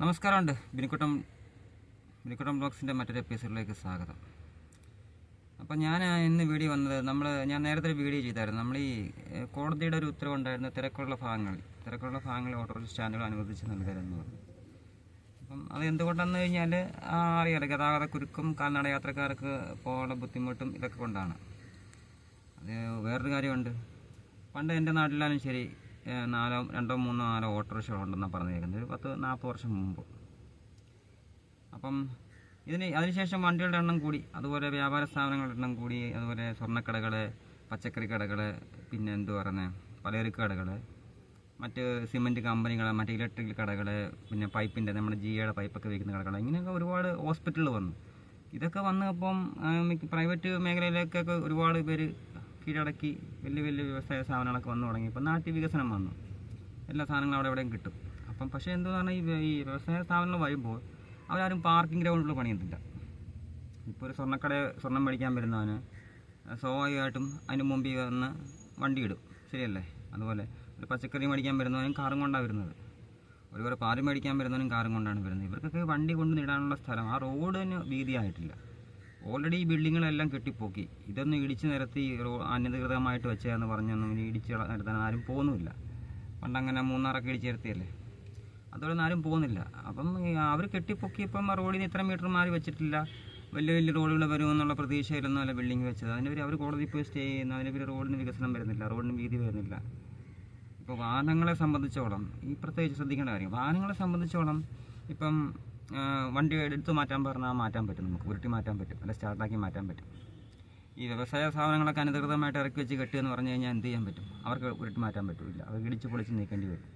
നമസ്കാരമുണ്ട്. ബിനിക്കുട്ടം ബിനിക്കുട്ടം ബ്ലോഗ്സിന്റെ മറ്റൊരു എപ്പിസോഡിലേക്ക് സ്വാഗതം. അപ്പോൾ ഞാൻ ഇന്ന് വീഡിയോ വന്നത് നമ്മൾ ഞാൻ നേരത്തെ ഒരു വീഡിയോ ചെയ്തായിരുന്നു. നമ്മൾ ഈ കോടതിയുടെ ഒരു ഉത്തരവുണ്ടായിരുന്ന തിരക്കുള്ള ഭാഗങ്ങളിൽ തിരക്കുള്ള ഭാഗങ്ങളിൽ ഓട്ടോറിക്ഷ സ്റ്റാൻഡുകൾ അനുവദിച്ച് നൽകരുതെന്ന് പറഞ്ഞു. അപ്പം അത് എന്തുകൊണ്ടെന്ന് കഴിഞ്ഞാൽ അറിയാലോ ഗതാഗത കുരുക്കും കാൽനട യാത്രക്കാർക്ക് പോകാനുള്ള ബുദ്ധിമുട്ടും ഇതൊക്കെ കൊണ്ടാണ്. അത് വേറൊരു കാര്യമുണ്ട്. പണ്ട് എന്റെ നാട്ടിലാലും ശരി നാലോ രണ്ടോ മൂന്നോ നാലോ ഓട്ടോറിക്ഷകളുണ്ടെന്നാണ് പറഞ്ഞിരിക്കുന്നത്. ഒരു പത്ത് നാൽപ്പത് വർഷം മുമ്പ്. അപ്പം ഇതിന് അതിനുശേഷം വണ്ടികളുടെ എണ്ണം കൂടി അതുപോലെ വ്യാപാര സ്ഥാപനങ്ങളുടെ എണ്ണം കൂടി അതുപോലെ സ്വർണക്കടകൾ പച്ചക്കറി കടകൾ പിന്നെ എന്തു പറയുന്നത് പലചരക്ക് കടകൾ മറ്റ് സിമെന്റ് കമ്പനികൾ മറ്റ് ഇലക്ട്രിക്കൽ കടകൾ പിന്നെ പൈപ്പിന്റെ നമ്മുടെ ജിയുടെ പൈപ്പൊക്കെ വിൽക്കുന്ന കടകൾ ഇങ്ങനെയൊക്കെ ഒരുപാട് ഹോസ്പിറ്റലുകൾ വന്നു. ഇതൊക്കെ വന്നപ്പം പ്രൈവറ്റ് മേഖലയിലേക്കൊക്കെ ഒരുപാട് പേര് കീഴടക്കി വലിയ വലിയ വ്യവസായ സ്ഥാപനങ്ങളൊക്കെ വന്നു തുടങ്ങി. ഇപ്പം നാട്ടിൽ വികസനം വന്നു. എല്ലാ സാധനങ്ങളും അവിടെ എവിടെയും കിട്ടും. അപ്പം പക്ഷേ എന്തെന്ന് പറഞ്ഞാൽ ഈ വ്യ- ഈ വ്യവസായ സ്ഥാപനങ്ങൾ വരുമ്പോൾ അവരാരും പാർക്കിംഗ് ഗ്രൗണ്ടിൽ പണിയുന്നില്ല. ഇപ്പോൾ ഒരു സ്വർണക്കട സ്വർണം മേടിക്കാൻ വരുന്നവന് സ്വാഭാവികമായിട്ടും അതിന് മുമ്പിൽ വന്ന് വണ്ടി ഇടും. ശരിയല്ലേ? അതുപോലെ ഒരു പച്ചക്കറി മേടിക്കാൻ വരുന്നവനും കാറും കൊണ്ടാണ് വരുന്നത്. ഒരുപോലെ പാൽ മേടിക്കാൻ വരുന്നവനും കാറും കൊണ്ടാണ് വരുന്നത്. ഇവർക്കൊക്കെ വണ്ടി കൊണ്ട് നേടാനുള്ള സ്ഥലം ആ റോഡിന് വീതിയായിട്ടില്ല. ഓൾറെഡി ഈ ബിൽഡിങ്ങുകളെല്ലാം കെട്ടിപ്പോക്കി. ഇതൊന്ന് ഇടിച്ചു നിരത്തി അനധികൃതമായിട്ട് വെച്ചതെന്ന് പറഞ്ഞൊന്നും ഇടിച്ച് നിരത്താൻ ആരും പോകുന്നുമില്ല. പണ്ടങ്ങനെ മൂന്നാറൊക്കെ ഇടിച്ച് നിരത്തിയല്ലേ അതുപോലെ ആരും പോകുന്നില്ല. അപ്പം അവർ കെട്ടിപ്പൊക്കിയപ്പം റോഡിന് ഇത്ര മീറ്റർ മാറി വെച്ചിട്ടില്ല. വലിയ വലിയ റോഡുകൾ വരുമെന്നുള്ള പ്രതീക്ഷയിലൊന്നും അല്ല ബിൽഡിംഗ് വെച്ചത്. അതിന് പേര് അവർ കോടതി പോയി സ്റ്റേ ചെയ്യുന്നു. അതിന് പേര് റോഡിന് വികസനം വരുന്നില്ല. റോഡിന് വീതി വരുന്നില്ല. ഇപ്പോൾ വാഹനങ്ങളെ സംബന്ധിച്ചോളം ഈ പ്രത്യേകിച്ച് ശ്രദ്ധിക്കേണ്ട കാര്യം വാഹനങ്ങളെ സംബന്ധിച്ചോളം ഇപ്പം വണ്ടി എടുത്ത് മാറ്റാൻ പറഞ്ഞാൽ മാറ്റാൻ പറ്റും നമുക്ക്. ഉരുട്ടി മാറ്റാൻ പറ്റും. അല്ല സ്റ്റാർട്ടാക്കി മാറ്റാൻ പറ്റും. ഈ വ്യവസായ സ്ഥാപനങ്ങളൊക്കെ അനധികൃതമായിട്ട് ഇറക്കി വെച്ച് കെട്ടുക എന്ന് പറഞ്ഞു കഴിഞ്ഞാൽ എന്ത് ചെയ്യാൻ പറ്റും? അവർക്ക് ഉരുട്ടി മാറ്റാൻ പറ്റില്ല. അവർ ഇടിച്ച് പൊളിച്ച് നീക്കേണ്ടി വരും.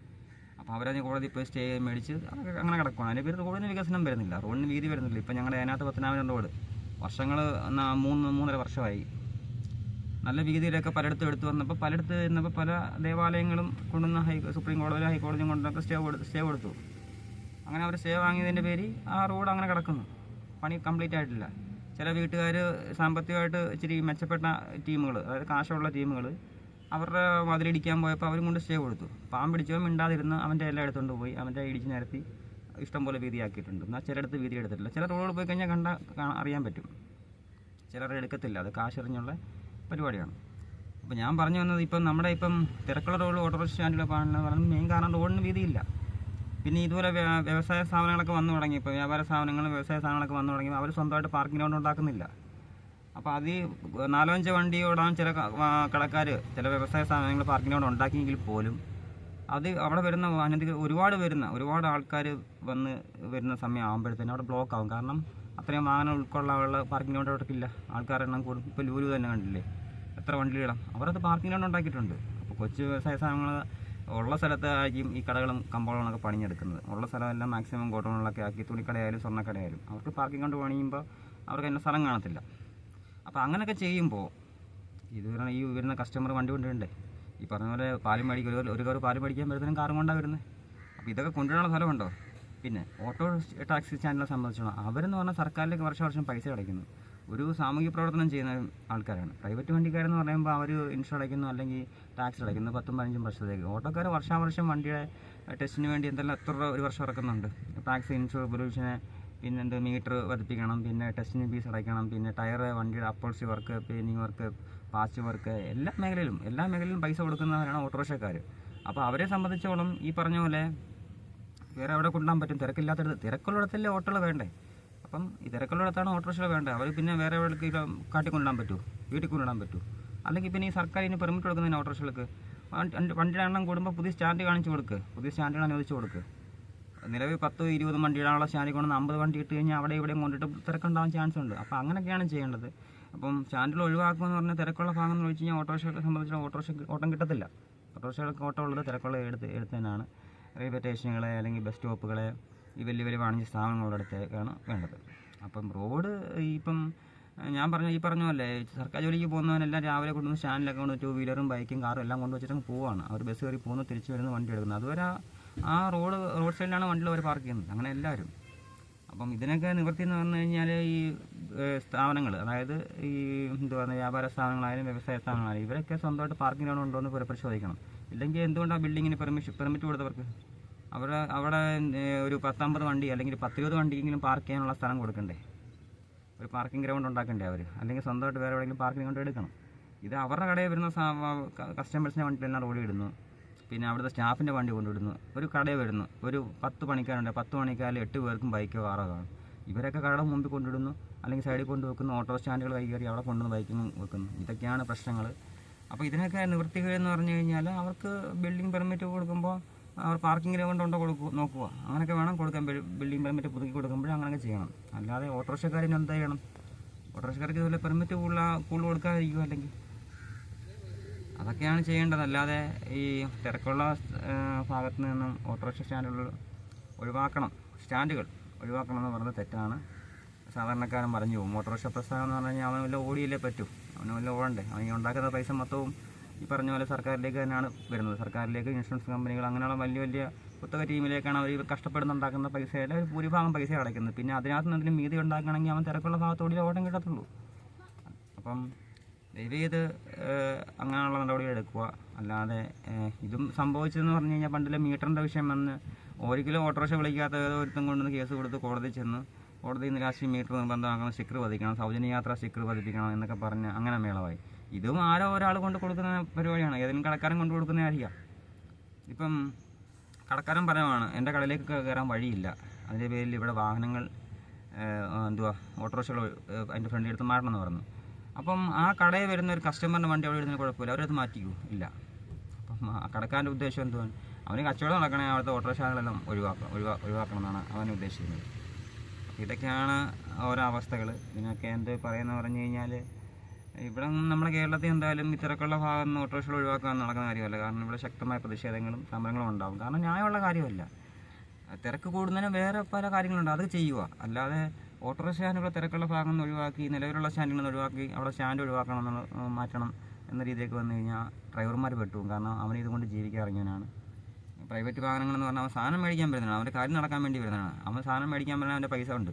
അപ്പോൾ അവരതിന് കോടതി പോയി സ്റ്റേ മേടിച്ച് അതൊക്കെ അങ്ങനെ കിടക്കണം അതിന്റെ പേര് റോഡിന് വികസനം വരുന്നില്ല. റോഡിന് വീതി വരുന്നില്ല. ഇപ്പോൾ ഞങ്ങളുടെ അതിനകത്ത് പത്തനാപുരം റോഡ്. വർഷങ്ങൾ മൂന്ന് മൂന്നര വർഷമായി. നല്ല വീതിയിലൊക്കെ പലയിടത്തും എടുത്തു വന്നപ്പോൾ പലയിടത്ത് നിന്നപ്പോൾ പല ദേവാലയങ്ങളും കൊണ്ടുവന്ന ഹൈ സുപ്രീം കോടതി ഹൈക്കോടതിയും കൊണ്ടൊക്കെ സ്റ്റേ സ്റ്റേ കൊടുത്തു. അങ്ങനെ അവർ സ്റ്റേ വാങ്ങിയതിന്റെ പേര് ആ റോഡ് അങ്ങനെ കിടക്കുന്നു. പണി കംപ്ലീറ്റ് ആയിട്ടില്ല. ചില വീട്ടുകാർ സാമ്പത്തികമായിട്ട് ഇച്ചിരി മെച്ചപ്പെട്ട ടീമുകൾ അതായത് കാശുള്ള ടീമുകൾ അവരുടെ മതിലിടിക്കാൻ പോയപ്പോൾ അവരും കൊണ്ട് സ്റ്റേ കൊടുത്തു. പാമ്പ് പിടിച്ചവൻ മിണ്ടാതിരുന്ന് അവന്റെ എല്ലാം എടുത്തുകൊണ്ട് പോയി അവന്റെ ഇടിച്ച് നിരത്തി ഇഷ്ടംപോലെ വീതിയാക്കിയിട്ടുണ്ട് എന്നാൽ ചിലയിടത്ത് വീതി എടുത്തിട്ടില്ല. ചില റോഡ് പോയി കഴിഞ്ഞാൽ കണ്ട അറിയാൻ പറ്റും. ചിലർ എടുക്കത്തില്ല. അത് കാശെറിഞ്ഞുള്ള പരിപാടിയാണ്. അപ്പോൾ ഞാൻ പറഞ്ഞു വന്നത് ഇപ്പം നമ്മുടെ ഇപ്പം തിരക്കുള്ള റോഡ് ഓട്ടോറിക്ഷ സ്റ്റാൻഡിൽ പറഞ്ഞാൽ മെയിൻ കാരണം റോഡിന് വീതിയില്ല. പിന്നെ ഇതുപോലെ വ്യ- വ്യവസായ സ്ഥാപനങ്ങളൊക്കെ വന്നു തുടങ്ങി. ഇപ്പോൾ വ്യാപാര സ്ഥാപനങ്ങളും വ്യവസായ സ്ഥാപനങ്ങളൊക്കെ വന്നു തുടങ്ങി. അവർ സ്വന്തമായിട്ട് പാർക്കിംഗ് ഗ്രൗണ്ട് ഉണ്ടാക്കുന്നില്ല. അപ്പോൾ അത് നാലോ അഞ്ചോ വണ്ടി ഓടാൻ ചില കടക്കാർ ചില വ്യവസായ സ്ഥാപനങ്ങൾ പാർക്കിംഗ് ഗ്രൗണ്ട് ഉണ്ടാക്കിയെങ്കിൽ പോലും അത് അവിടെ വരുന്ന അനധിക ഒരുപാട് വരുന്ന ഒരുപാട് ആൾക്കാർ വന്ന് വരുന്ന സമയം അവിടെ ബ്ലോക്ക് ആകും കാരണം അത്രയും വാഹനം ഉൾക്കൊള്ളാനുള്ള പാർക്കിംഗ് ഗ്രൗണ്ട് അവിടെ ഇല്ല. ആൾക്കാരുടെ എണ്ണം കൂടും. ഇപ്പോൾ ലൂലു തന്നെ കണ്ടില്ലേ? എത്ര വണ്ടിയിടാം അവരത് പാർക്കിംഗ് ഗ്രൗണ്ട് ഉണ്ടാക്കിയിട്ടുണ്ട്. അപ്പോൾ കൊച്ചു വ്യവസായ സ്ഥാപനങ്ങൾ ഉള്ള സ്ഥലത്തായിരിക്കും ഈ കടകളും കമ്പോളങ്ങളൊക്കെ പണിഞ്ഞെടുക്കുന്നത് ഉള്ള സ്ഥലമെല്ലാം മാക്സിമം ഗോഡൗണുകളൊക്കെ ആക്കി തുണിക്കടയായാലും സ്വർണക്കടയായാലും അവർക്ക് പാർക്കിംഗ് കൊണ്ട് പണിയുമ്പോൾ അവർക്ക് അതിന്റെ സ്ഥലം കാണത്തില്ല. അപ്പോൾ അങ്ങനെയൊക്കെ ചെയ്യുമ്പോൾ ഇത് ഈ വരുന്ന കസ്റ്റമർ വണ്ടി കൊണ്ടുവരണ്ടേ? ഈ പറഞ്ഞ പോലെ മേടിക്കും ഒരു ഒരു കയറ് പാലും മേടിക്കാൻ വരുന്നതിനും കാറും കൊണ്ടാണ് വരുന്നത് അപ്പോൾ ഇതൊക്കെ കൊണ്ടുവരാനുള്ള സ്ഥലമുണ്ടോ? പിന്നെ ഓട്ടോ ടാക്സി സ്റ്റാൻഡിനെ സംബന്ധിച്ചോളം അവരെന്ന് പറഞ്ഞാൽ സർക്കാരിലേക്ക് വർഷം വർഷം പൈസ അടയ്ക്കുന്നു. ഒരു സാമൂഹ്യ പ്രവർത്തനം ചെയ്യുന്ന ആൾക്കാരാണ്. പ്രൈവറ്റ് വണ്ടിക്കാരെന്ന് പറയുമ്പോൾ അവർ ഇൻഷുർ അടയ്ക്കുന്നു അല്ലെങ്കിൽ ടാക്സ് അടയ്ക്കുന്നു. പത്തും പതിനഞ്ചും വർഷത്തേക്ക്. ഓട്ടോക്കാർ വർഷാവർഷം വണ്ടിയുടെ ടെസ്റ്റിന് വേണ്ടി എന്തെല്ലാം എത്ര ഒരു വർഷം ഇറക്കുന്നുണ്ട്? ടാക്സ് ഇൻഷുർ പൊല്യൂഷന് പിന്നെ എന്ത് മീറ്റർ പതിപ്പിക്കണം പിന്നെ ടെസ്റ്റിന് ഫീസ് അടയ്ക്കണം. പിന്നെ ടയർ വണ്ടിയുടെ upholstery work painting work patch work എല്ലാ മേഖലയിലും എല്ലാ മേഖലയിലും പൈസ കൊടുക്കുന്നവരാണ് ഓട്ടോറിക്ഷക്കാർ അപ്പോൾ അവരെ സംബന്ധിച്ചോളം ഈ പറഞ്ഞ പോലെ വേറെ എവിടെ കൊണ്ടുപോകാൻ പറ്റും? തിരക്കില്ലാത്തടത്ത് തിരക്കുള്ളിടത്തല്ലേ ഓട്ടോകൾ വേണ്ടേ? അപ്പം തിരക്കുള്ളിടത്താണ് ഓട്ടോറിക്ഷകൾ വേണ്ടത്. അവർ പിന്നെ വേറെ എവിടേക്ക് കാട്ടിക്കൊണ്ടിടാൻ പറ്റുമോ? വീട്ടിൽ കൊണ്ടിടാൻ പറ്റുമോ? അല്ലെങ്കിൽ പിന്നെ ഈ സർക്കാർ ഇനി പെർമിറ്റ് കൊടുക്കുന്നതിന് ഓട്ടോറിക്ഷകൾക്ക്? വണ്ടി- വണ്ടിയുടെ എണ്ണം കൂടുമ്പോൾ പുതിയ സ്റ്റാൻഡ് കാണിച്ചു കൊടുക്കുക പുതിയ സ്റ്റാൻഡുകൾ അനുവദിച്ച് കൊടുക്കുക നിലവിൽ പത്ത് ഇരുപത് വണ്ടി ഇടാനുള്ള സ്റ്റാൻഡിൽ കൊണ്ട് അമ്പത് വണ്ടി ഇട്ട് കഴിഞ്ഞാൽ അവിടെ ഇവിടെയും കൊണ്ടിട്ട് തിരക്കുണ്ടാവാൻ ചാൻസ് ഉണ്ട്. അപ്പോൾ അങ്ങനെയൊക്കെയാണ് ചെയ്യേണ്ടത്. അപ്പം സ്റ്റാൻഡിൽ ഒഴിവാക്കുമെന്ന് പറഞ്ഞാൽ തിരക്കുള്ള ഭാഗം എന്ന് വെച്ച് കഴിഞ്ഞാൽ ഓട്ടോറിക്ഷകളെ സംബന്ധിച്ച് ഓട്ടോറിക്ഷ ഓട്ടം കിട്ടത്തില്ല. ഓട്ടോറിക്ഷകൾക്ക് ഓട്ടം ഉള്ളത് തിരക്കുള്ള എടുത്ത് എടുത്തതിനാണ് റെയിൽവേ സ്റ്റേഷനുകളെ അല്ലെങ്കിൽ ബസ് സ്റ്റോപ്പുകളെ ഈ വലിയ വലിയ വാണിജ്യ സ്ഥാപനങ്ങളുടെ അടുത്തേക്കാണ് വേണ്ടത്. അപ്പം റോഡ് ഇപ്പം ഞാൻ പറഞ്ഞ ഈ പറഞ്ഞ പോലെ സർക്കാർ ജോലിക്ക് പോകുന്നവനെല്ലാം രാവിലെ കൊണ്ടുവന്ന് സ്റ്റാൻഡിലൊക്കെ കൊണ്ട് ടൂ വീലറും ബൈക്കും കാറും എല്ലാം കൊണ്ട് വെച്ചിട്ട് പോവാണ്. അവർ ബസ് കയറി പോകുന്നു തിരിച്ചു വരുന്ന വണ്ടി എടുക്കുന്നത് അതുവരെ ആ- റോഡ് റോഡ് സൈഡിലാണ് വണ്ടികൾ അവർ പാർക്ക് ചെയ്യുന്നത്. അങ്ങനെ എല്ലാവരും. അപ്പം ഇതിനൊക്കെ നിവൃത്തി എന്ന് പറഞ്ഞു കഴിഞ്ഞാൽ ഈ സ്ഥാപനങ്ങൾ അതായത് ഈ എന്ത് പറയുക വ്യാപാര സ്ഥാപനങ്ങളായാലും വ്യവസായ സ്ഥാപനങ്ങളായാലും ഇവരൊക്കെ സ്വന്തമായിട്ട് പാർക്കിംഗ് ഗ്രൗണ്ട് ഉണ്ടോ എന്ന് പുനഃപരിശോധിക്കണം ഇല്ലെങ്കിൽ എന്തുകൊണ്ടാണ് ബിൽഡിങ്ങിന് പെർമിഷൻ പെർമിറ്റ് കൊടുത്തവർക്ക്? അവിടെ അവിടെ ഒരു പത്തമ്പത് വണ്ടി അല്ലെങ്കിൽ പത്തിരുപത് വണ്ടിക്കെങ്കിലും പാർക്ക് ചെയ്യാനുള്ള സ്ഥലം കൊടുക്കണ്ടേ? ഒരു പാർക്കിംഗ് ഗ്രൗണ്ട് ഉണ്ടാക്കണ്ടേ അവർ അല്ലെങ്കിൽ സ്വന്തമായിട്ട് വേറെ എവിടെയെങ്കിലും പാർക്കിംഗ് ഗ്രൗണ്ട് എടുക്കണം. ഇത് അവരുടെ കടയിൽ വരുന്ന കസ്റ്റമേഴ്സിന്റെ വണ്ടിയിലെല്ലാം റോഡിൽ ഇടുന്നു. പിന്നെ അവിടുത്തെ സ്റ്റാഫിന്റെ വണ്ടി കൊണ്ടുവിടുന്നു ഒരു കടയിൽ വരുന്നു. ഒരു പത്ത് പണിക്കാരുണ്ട്. പത്ത് പണിക്കാരിൽ എട്ട് പേർക്കും ബൈക്കോ കാറോ കാണും ഇവരൊക്കെ കടയുടെ മുമ്പിൽ കൊണ്ടിടുന്നു. അല്ലെങ്കിൽ സൈഡിൽ കൊണ്ട് വെക്കുന്നു. ഓട്ടോ സ്റ്റാൻഡുകൾ കൈ അവിടെ കൊണ്ടുവന്ന് ബൈക്കും വെക്കുന്നു. ഇതൊക്കെയാണ് പ്രശ്നങ്ങൾ അപ്പോൾ ഇതിനൊക്കെ നിവൃത്തികൾ എന്ന് പറഞ്ഞു കഴിഞ്ഞാൽ അവർക്ക് ബിൽഡിംഗ് പെർമിറ്റ് കൊടുക്കുമ്പോൾ അവർ പാർക്കിംഗ് ഗ്രൗണ്ട് ഉണ്ടോ കൊടുക്കുക നോക്കുക അങ്ങനെയൊക്കെ വേണം കൊടുക്കാൻ ബിൽഡിംഗ് പെർമിറ്റ് പുതുക്കി കൊടുക്കുമ്പോഴും അങ്ങനെയൊക്കെ ചെയ്യണം. അല്ലാതെ ഓട്ടോറിക്ഷക്കാരൻ എന്താ ചെയ്യണം? ഓട്ടോറിക്ഷക്കാർക്ക് ഇതുപോലെ പെർമിറ്റ് കൂടുതൽ കൂടുതൽ കൊടുക്കാതിരിക്കുക അല്ലെങ്കിൽ? അതൊക്കെയാണ് ചെയ്യേണ്ടത്. അല്ലാതെ ഈ തിരക്കുള്ള ഭാഗത്ത് നിന്നും ഓട്ടോറിക്ഷ സ്റ്റാൻഡുകൾ ഒഴിവാക്കണം. സ്റ്റാൻഡുകൾ ഒഴിവാക്കണം എന്ന് പറഞ്ഞത് തെറ്റാണ്. സാധാരണക്കാരൻ പറഞ്ഞു പോകും ഓട്ടോറിക്ഷ പ്രസ്ഥാനം എന്ന് പറഞ്ഞു കഴിഞ്ഞാൽ അവന് വല്ല ഓടിയില്ലേ പറ്റും. അവന് വല്ല ഓടണ്ടേ? അവൻ ഉണ്ടാക്കുന്ന പൈസ മൊത്തവും ഈ പറഞ്ഞ പോലെ സർക്കാരിലേക്ക് തന്നെയാണ് വരുന്നത്. സർക്കാരിലേക്ക് ഇൻഷുറൻസ് കമ്പനികൾ അങ്ങനെയുള്ള വലിയ വലിയ കുത്തക ടീമിലേക്കാണ് അവർ കഷ്ടപ്പെടുന്നുണ്ടാക്കുന്ന പൈസയുടെ ഒരു ഭൂരിഭാഗം പൈസ അടയ്ക്കുന്നത്. പിന്നെ അതിനകത്ത് നിന്ന് എന്തെങ്കിലും മീതി ഉണ്ടാക്കണമെങ്കിൽ അവൻ തിരക്കുള്ള ഭാഗത്തോടെ ഓട്ടം കിട്ടത്തുള്ളൂ. അപ്പം ദയവ് ഏഹ്, അങ്ങനെയുള്ള നടപടികൾ എടുക്കുക. അല്ലാതെ ഇതും സംഭവിച്ചതെന്ന് പറഞ്ഞു കഴിഞ്ഞാൽ പണ്ടിലെ മീറ്ററിന്റെ വിഷയം വന്ന് ഒരിക്കലും ഓട്ടോറിക്ഷ വിളിക്കാത്ത ഒരുത്തം കൊണ്ടുവന്ന് കേസ് കൊടുത്ത് കോടതി ചെന്ന് കോടതി ലാസ്റ്റ് മീറ്റർ നിർബന്ധമാക്കണം സ്റ്റിക്കർ പതിക്കണം സൗജന്യ യാത്ര സ്റ്റിക്കർ പതിപ്പിക്കണം എന്നൊക്കെ പറഞ്ഞ് അങ്ങനെ മേളമായി. ഇതും ആരോ ഒരാൾ കൊണ്ട് കൊടുക്കുന്ന പരിപാടിയാണ്. ഏതെങ്കിലും കടക്കാരൻ കൊണ്ട് കൊടുക്കുന്നതായിരിക്കാം. ഇപ്പം കടക്കാരൻ പറയുവാണ് എന്റെ കടയിലേക്ക് കയറാൻ വഴിയില്ല. അതിന്റെ പേരിൽ ഇവിടെ വാഹനങ്ങൾ എന്തുവാ ഓട്ടോറിക്ഷകൾ അതിന്റെ ഫ്രണ്ടിൽ എടുത്ത് മാറണമെന്ന് പറഞ്ഞു. അപ്പം ആ കടയിൽ വരുന്ന ഒരു കസ്റ്റമറിന്റെ വണ്ടി അവിടെ ഇടുന്നതിന് കുഴപ്പമില്ല. അവരത് മാറ്റിക്കൂ. ഇല്ല. അപ്പം ആ കടക്കാരന്റെ ഉദ്ദേശം എന്തുവാണ് അവന് കച്ചവടം നടക്കണേ അവിടുത്തെ ഓട്ടോറിക്ഷകളെല്ലാം ഒഴിവാക്കണം ഒഴിവാ ഒഴിവാക്കണം എന്നാണ് അവൻ ഉദ്ദേശിക്കുന്നത്. ഇതൊക്കെയാണ് ഓരോ അവസ്ഥകൾ ഇതിനൊക്കെ എന്ത് പറയുന്നത് പറഞ്ഞു കഴിഞ്ഞാൽ ഇവിടെ നമ്മുടെ കേരളത്തിൽ എന്തായാലും ഇത്തരക്കുള്ള ഭാഗം നിന്ന് ഓട്ടോറിക്ഷകൾ ഒഴിവാക്കാൻ നടക്കുന്ന കാര്യമല്ല. കാരണം ഇവിടെ ശക്തമായ പ്രതിഷേധങ്ങളും സമരങ്ങളും ഉണ്ടാവും. കാരണം ന്യായമുള്ള കാര്യമല്ല. തിരക്ക് കൂടുന്നതിന് വേറെ പല കാര്യങ്ങളുണ്ട്. അത് ചെയ്യുക. അല്ലാതെ ഓട്ടോറിക്ഷ സ്റ്റാൻഡുകൾ തിരക്കുള്ള ഭാഗം നിന്ന് ഒഴിവാക്കി നിലവിലുള്ള സ്റ്റാൻഡിൽ നിന്ന് ഒഴിവാക്കി അവിടെ സ്റ്റാൻഡ് ഒഴിവാക്കണം എന്നുള്ള മാറ്റണം എന്ന രീതിയിലേക്ക് വന്നു കഴിഞ്ഞാൽ ഡ്രൈവർമാർ പെട്ടുപോകും. കാരണം അവൻ ഇതുകൊണ്ട് ജീവിക്കാൻ ഇറങ്ങിയവനാണ് പ്രൈവറ്റ് വാഹനങ്ങളെന്ന് പറഞ്ഞാൽ അവൻ സാധനം മേടിക്കാൻ വരുന്നതാണ്. അവന്റെ കാര്യം നടക്കാൻ വേണ്ടി വരുന്നതാണ്. അവൻ സാധനം മേടിക്കാൻ പറഞ്ഞാൽ അവന്റെ പൈസ ഉണ്ട്.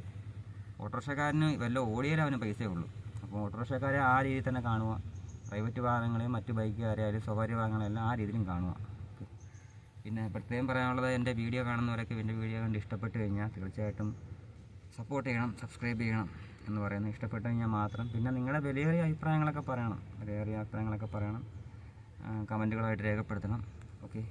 ഓട്ടോറിക്ഷക്കാരന് വല്ല ഓടിയാലേ അവന് പൈസയേ ഉള്ളൂ. അപ്പോൾ ഓട്ടോറിക്ഷക്കാരെ ആ രീതിയിൽ തന്നെ കാണുക. പ്രൈവറ്റ് വാഹനങ്ങളെയും മറ്റ് ബൈക്കുകാരെയായാലും സ്വകാര്യ വാഹനങ്ങളെല്ലാം ആ രീതിയിലും കാണുക. പിന്നെ പ്രത്യേകം പറയാനുള്ളത് എന്റെ വീഡിയോ കാണുന്നവരൊക്കെ എന്റെ വീഡിയോ കണ്ട് ഇഷ്ടപ്പെട്ട് കഴിഞ്ഞാൽ തീർച്ചയായിട്ടും സപ്പോർട്ട് ചെയ്യണം സബ്സ്ക്രൈബ് ചെയ്യണം എന്ന് പറയുന്നത് ഇഷ്ടപ്പെട്ട് കഴിഞ്ഞാൽ മാത്രം. പിന്നെ നിങ്ങളുടെ വിലയേറിയ അഭിപ്രായങ്ങളൊക്കെ പറയണം. വിലയേറിയ അഭിപ്രായങ്ങളൊക്കെ പറയണം. കമന്റുകളായിട്ട് രേഖപ്പെടുത്തണം. ഓക്കെ?